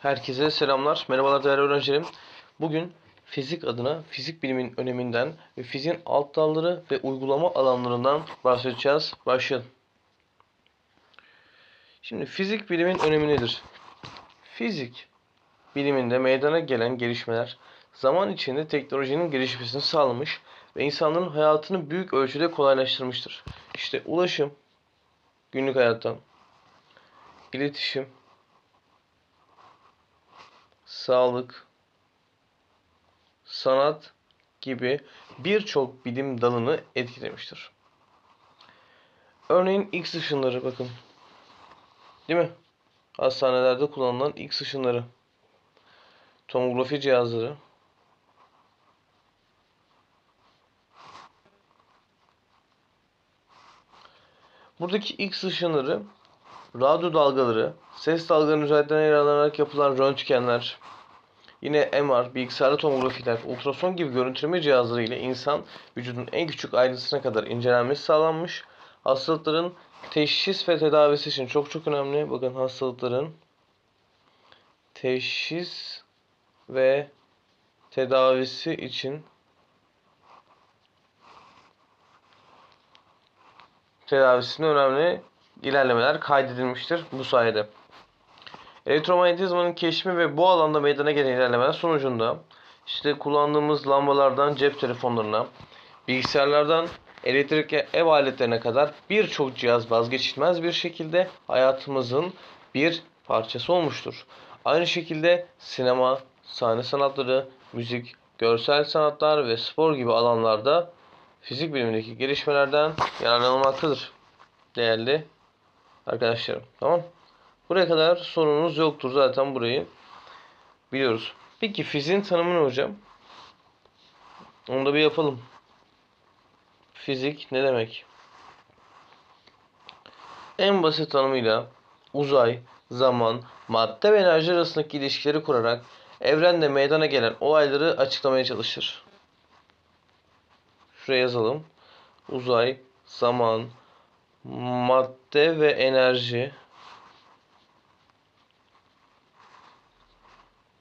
Herkese selamlar. Merhabalar değerli öğrencilerim. Bugün fizik adına fizik bilimin öneminden ve fiziğin alt dalları ve uygulama alanlarından bahsedeceğiz. Başlayalım. Şimdi fizik bilimin önemi nedir? Fizik biliminde meydana gelen gelişmeler zaman içinde teknolojinin gelişmesini sağlamış ve insanların hayatını büyük ölçüde kolaylaştırmıştır. İşte ulaşım, günlük hayattan, iletişim, sağlık, sanat gibi birçok bilim dalını etkilemiştir. Örneğin X ışınları bakın. Değil mi? Hastanelerde kullanılan X ışınları. Tomografi cihazları. Buradaki X ışınları radyo dalgaları, ses dalgalarının üzerinden yer alınarak yapılan röntgenler, yine MR, bilgisayarlı tomografiler, ultrason gibi görüntüleme cihazları ile insan vücudun en küçük ayrıntısına kadar incelenmesi sağlanmış. Hastalıkların teşhis ve tedavisi için çok çok önemli. Bakın hastalıkların teşhis ve tedavisi için tedavisinde önemli ilerlemeler kaydedilmiştir bu sayede. Elektromanyetizmanın keşfi ve bu alanda meydana gelen ilerlemeler sonucunda işte kullandığımız lambalardan cep telefonlarına, bilgisayarlardan elektrik ev aletlerine kadar birçok cihaz vazgeçilmez bir şekilde hayatımızın bir parçası olmuştur. Aynı şekilde sinema, sahne sanatları, müzik, görsel sanatlar ve spor gibi alanlarda fizik bilimindeki gelişmelerden yararlanılmaktadır. Değerli arkadaşlarım. Tamam. Buraya kadar sorunuz yoktur zaten burayı biliyoruz. Peki fiziğin tanımı ne hocam? Onu da bir yapalım. Fizik ne demek? En basit tanımıyla uzay, zaman, madde ve enerji arasındaki ilişkileri kurarak evrende meydana gelen olayları açıklamaya çalışır. Şuraya yazalım. Uzay, zaman, madde ve enerji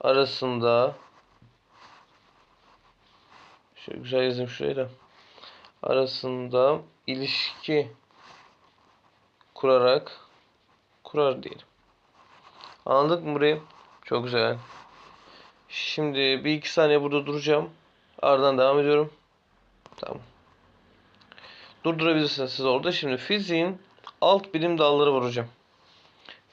arasında şöyle güzel yazayım şuraya da arasında ilişki kurarak kurar diyelim. Anladık mı burayı? Çok güzel. Şimdi bir iki saniye burada duracağım. Ardından devam ediyorum. Tamam. Durdurabilirsiniz siz orada. Şimdi fiziğin alt bilim dalları var hocam.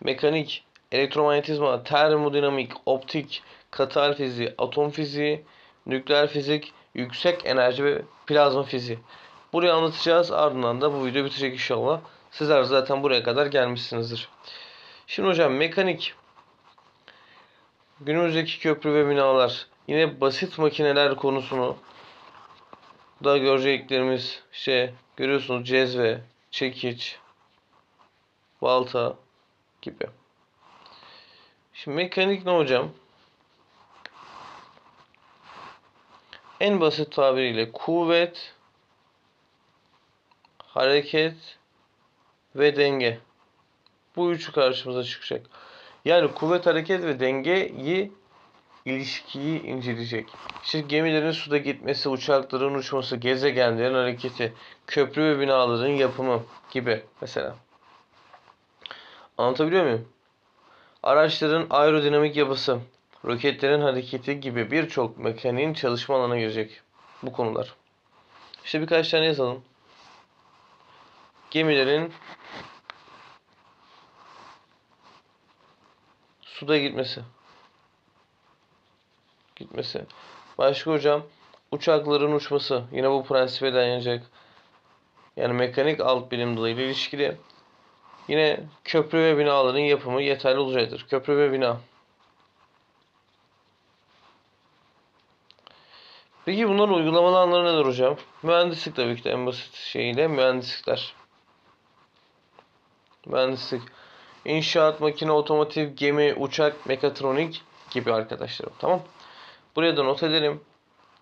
Mekanik, elektromanyetizma, termodinamik, optik, katal fiziği, atom fiziği, nükleer fizik, yüksek enerji ve plazma fiziği. Burayı anlatacağız. Ardından da bu video bitecek inşallah. Sizler zaten buraya kadar gelmişsinizdir. Şimdi hocam mekanik. Günümüzdeki köprü ve binalar. Yine basit makineler konusunu da göreceklerimiz işte görüyorsunuz cezve, çekiç, balta gibi. Şimdi mekanik ne hocam? En basit tabiriyle kuvvet, hareket ve denge. Bu üçü karşımıza çıkacak. Yani kuvvet, hareket ve dengeyi ilişkiyi inceleyecek. İşte gemilerin suda gitmesi, uçakların uçması, gezegenlerin hareketi, köprü ve binaların yapımı gibi mesela. Anlatabiliyor muyum? Araçların aerodinamik yapısı, roketlerin hareketi gibi birçok mekaniğin çalışma alanına girecek bu konular. İşte birkaç tane yazalım. Gemilerin suda gitmesi. Gitmesi. Başka hocam uçakların uçması. Yine bu prensibe dayanacak. Yani mekanik alt bilim dalıyla ilişkili. Yine köprü ve binaların yapımı yeterli olacaktır. Köprü ve bina. Peki bunların uygulamalı alanları neler hocam? Mühendislik tabii ki de en basit şeyiyle mühendislikler. Mühendislik. İnşaat, makine, otomotiv, gemi, uçak, mekatronik gibi arkadaşlarım. Tamam. Buraya da not edelim.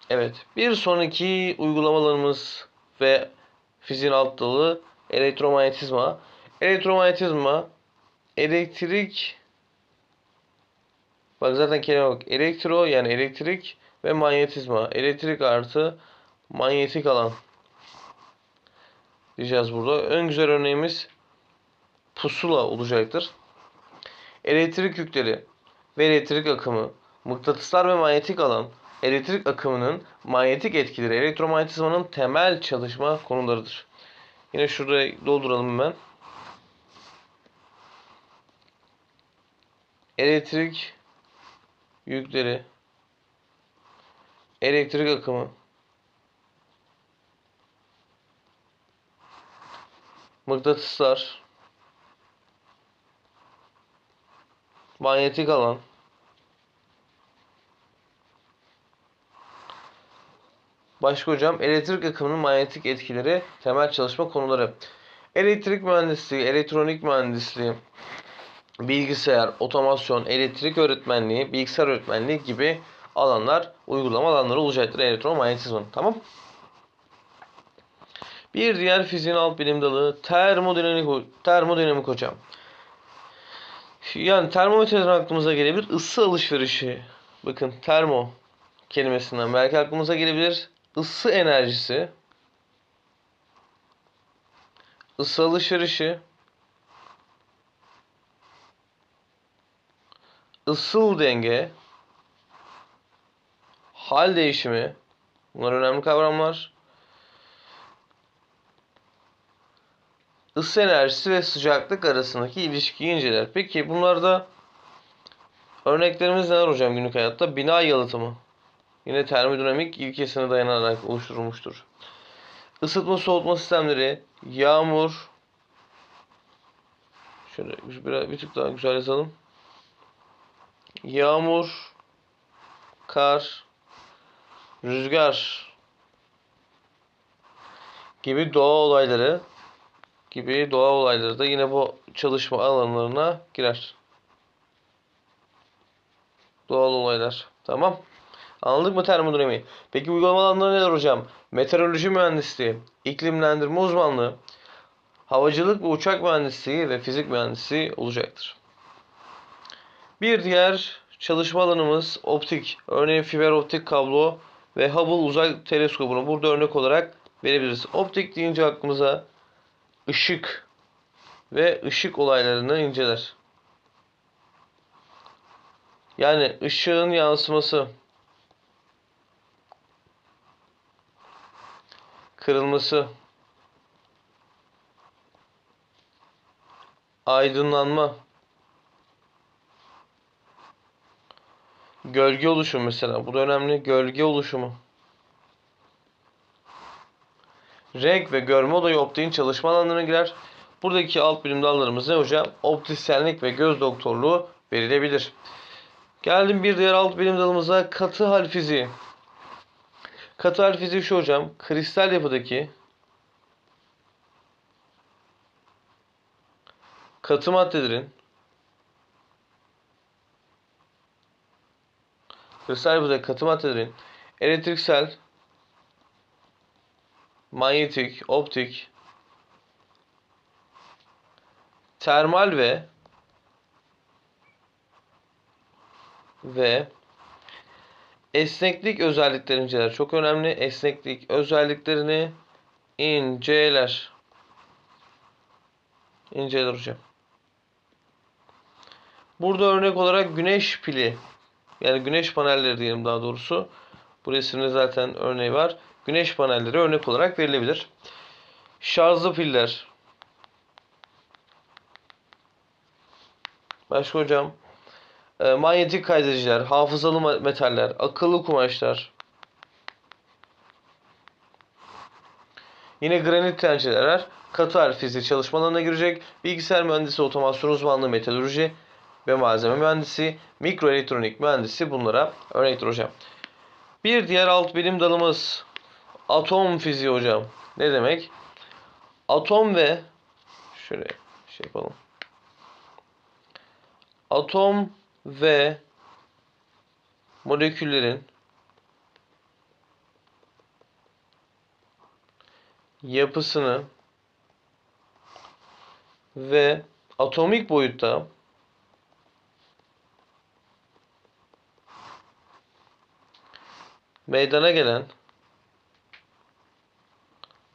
Evet. Bir sonraki uygulamalarımız ve fiziğin alt dalı elektromanyetizma. Elektromanyetizma elektrik Bak zaten kelime bak. Elektro yani elektrik ve manyetizma. Elektrik artı manyetik alan. Diyeceğiz burada. En güzel örneğimiz pusula olacaktır. Elektrik yükleri ve elektrik akımı, mıknatıslar ve manyetik alan, elektrik akımının manyetik etkileri, elektromanyetizmanın temel çalışma konularıdır. Yine şurada dolduralım hemen. Elektrik yükleri, elektrik akımı, mıknatıslar, manyetik alan, Başka hocam elektrik akımının manyetik etkileri temel çalışma konuları. Elektrik mühendisliği, elektronik mühendisliği, bilgisayar, otomasyon, elektrik öğretmenliği, bilgisayar öğretmenliği gibi alanlar, uygulama alanları olacaktır elektromanyetizmanın. Tamam? Bir diğer fiziğin alt bilim dalı termodinamik, termodinamik hocam. Yani termometreden aklımıza gelebilir. ısı alışverişi. Bakın termo kelimesinden belki aklımıza gelebilir. Isı enerjisi. ısı alışverişi. ısıl denge, hal değişimi, bunlar önemli kavramlar. Isı enerjisi ve sıcaklık arasındaki ilişkiyi inceler. Peki bunlarda örneklerimiz neler hocam günlük hayatta? Bina yalıtımı. Yine termodinamik ilkesine dayanarak oluşturulmuştur. Isıtma soğutma sistemleri, yağmur. Şöyle bir, bir tık daha güzel yazalım. Yağmur, kar, rüzgar gibi doğa olayları gibi doğa olayları da yine bu çalışma alanlarına girer. Doğal olaylar. Tamam. Anladık mı termodinamiği? Peki uygulama alanları neler hocam? Meteoroloji mühendisliği, iklimlendirme uzmanlığı, havacılık ve uçak mühendisliği ve fizik mühendisliği olacaktır. Bir diğer çalışma alanımız optik. Örneğin fiber optik kablo ve Hubble uzay teleskobunu burada örnek olarak verebiliriz. Optik deyince aklımıza ışık ve ışık olaylarını inceler. Yani ışığın yansıması, kırılması, aydınlanma, gölge oluşumu mesela. Bu da önemli. Gölge oluşumu. Renk ve görme olayı optiğin çalışma alanlarına girer. Buradaki alt bilim dallarımız ne hocam? Optisyenlik ve göz doktorluğu verilebilir. Geldim bir diğer alt bilim dalımıza katı hal fiziği. Fiziği şu hocam. Kristal yapıdaki katı maddelerin kristal yapıdaki katı maddelerin elektriksel, manyetik, optik, termal ve ve esneklik özelliklerini inceler. Çok önemli. Esneklik özelliklerini inceler. İnceler hocam. Burada örnek olarak güneş pili yani güneş panelleri diyelim daha doğrusu. Bu resimde zaten örneği var. Güneş panelleri örnek olarak verilebilir. Şarjlı piller. Başka hocam. E, manyetik kaydediciler, hafızalı metaller, akıllı kumaşlar. Yine granit tencereler katı hal fiziği çalışmalarına girecek. Bilgisayar mühendisi, otomasyon uzmanlığı, metalurji ve malzeme mühendisi, mikroelektronik mühendisi bunlara örnektir hocam. Bir diğer alt bilim dalımız atom fiziği hocam. Ne demek? Atom ve şöyle şey yapalım. Atom ve moleküllerin yapısını ve atomik boyutta meydana gelen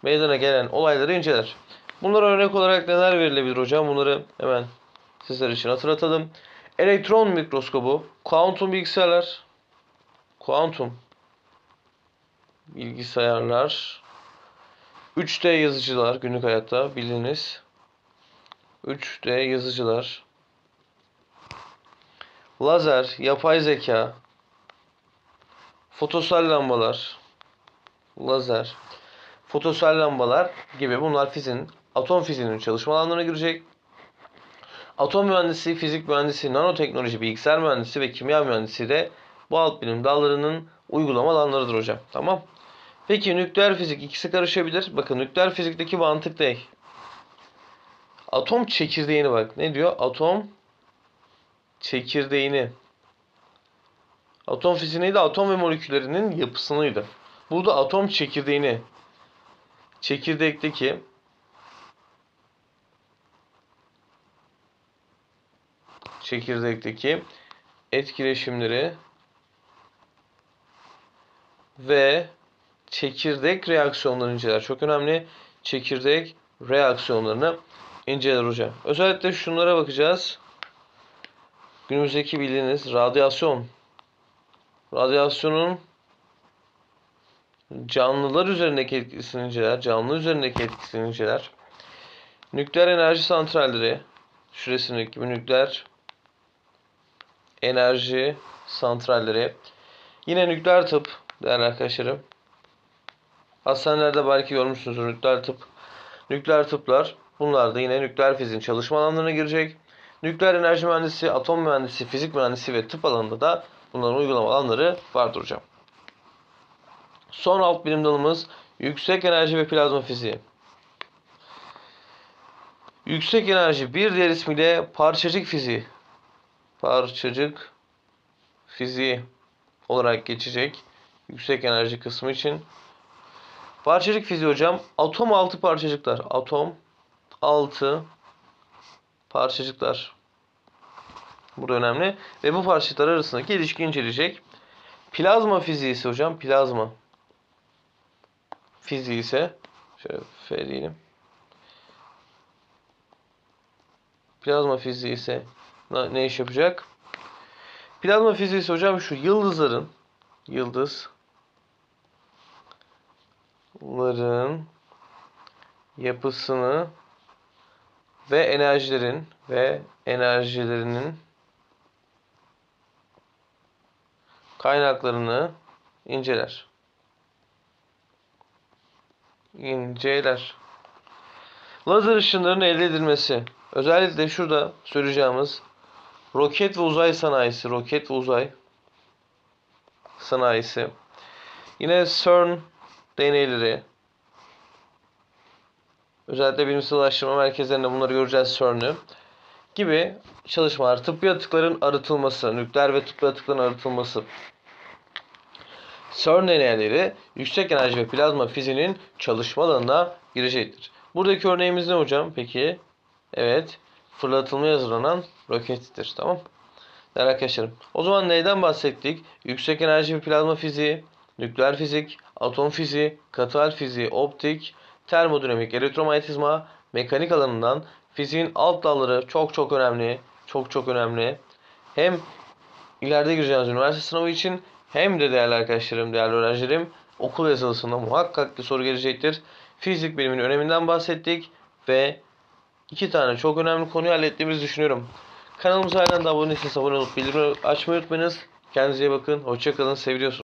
meydana gelen olayları inceler. Bunlara örnek olarak neler verilebilir hocam? Bunları hemen sizler için hatırlatalım. Elektron mikroskobu, kuantum bilgisayarlar, kuantum bilgisayarlar, 3D yazıcılar günlük hayatta bildiğiniz 3D yazıcılar, lazer, yapay zeka, fotosel lambalar, lazer, fotosel lambalar gibi bunlar fiziğin, atom fiziğinin çalışma alanlarına girecek. Atom mühendisi, fizik mühendisi, nanoteknoloji, bilgisayar mühendisi ve kimya mühendisi de bu alt bilim dallarının uygulama alanlarıdır hocam. Tamam. Peki nükleer fizik ikisi karışabilir. Bakın nükleer fizikteki mantık ne? Atom çekirdeğini bak. Ne diyor? Atom çekirdeğini. Atom fiziği neydi? Atom ve moleküllerinin yapısınıydı. Burada atom çekirdeğini çekirdekteki çekirdekteki etkileşimleri ve çekirdek reaksiyonlarını inceler. Çok önemli. Çekirdek reaksiyonlarını inceler hocam. Özellikle şunlara bakacağız. Günümüzdeki bildiğiniz radyasyon. Radyasyonun canlılar üzerindeki etkisini inceler. Canlı üzerindeki etkisini inceler. Nükleer enerji santralleri. Şurasındaki gibi nükleer enerji santralleri. Yine nükleer tıp değerli arkadaşlarım. Hastanelerde belki görmüşsünüzdür nükleer tıp. Nükleer tıplar bunlar da yine nükleer fiziğin çalışma alanlarına girecek. Nükleer enerji mühendisi, atom mühendisi, fizik mühendisi ve tıp alanında da bunların uygulama alanları vardır hocam. Son alt bilim dalımız yüksek enerji ve plazma fiziği. Yüksek enerji bir diğer ismiyle parçacık fiziği. Parçacık fiziği olarak geçecek. Yüksek enerji kısmı için. Parçacık fiziği hocam. Atom altı parçacıklar. Atom altı parçacıklar. Burada önemli. Ve bu parçacıklar arasındaki ilişki inceleyecek. Plazma fiziği ise hocam. Plazma fiziği ise şöyle F diyelim. Plazma fiziği ise ne iş yapacak? Plazma fiziği hocam şu yıldızların yıldızların yapısını ve enerjilerin ve enerjilerinin kaynaklarını inceler. İnceler. Lazer ışınlarının elde edilmesi. Özellikle şurada söyleyeceğimiz roket ve uzay sanayisi. Roket ve uzay sanayisi. Yine CERN deneyleri. Özellikle bilimsel araştırma merkezlerinde bunları göreceğiz CERN'ü. Gibi çalışmalar. Tıbbi atıkların arıtılması. Nükleer ve tıbbi atıkların arıtılması. CERN deneyleri yüksek enerji ve plazma fiziğinin çalışma alanına girecektir. Buradaki örneğimiz ne hocam? Peki. Evet. Fırlatılmaya hazırlanan rokettir. Tamam. Değerli arkadaşlarım. O zaman neyden bahsettik? Yüksek enerji plazma fiziği, nükleer fizik, atom fiziği, katı hal fiziği, optik, termodinamik, elektromanyetizma, mekanik alanından fiziğin alt dalları çok çok önemli. Çok çok önemli. Hem ileride gireceğiniz üniversite sınavı için hem de değerli arkadaşlarım, değerli öğrencilerim okul yazılısında muhakkak bir soru gelecektir. Fizik biliminin öneminden bahsettik ve iki tane çok önemli konuyu hallettiğimizi düşünüyorum. Kanalımıza halen abone değilseniz abone olup bildirimleri açmayı unutmayınız. Kendinize iyi bakın. Hoşçakalın. Seviyorsunuz.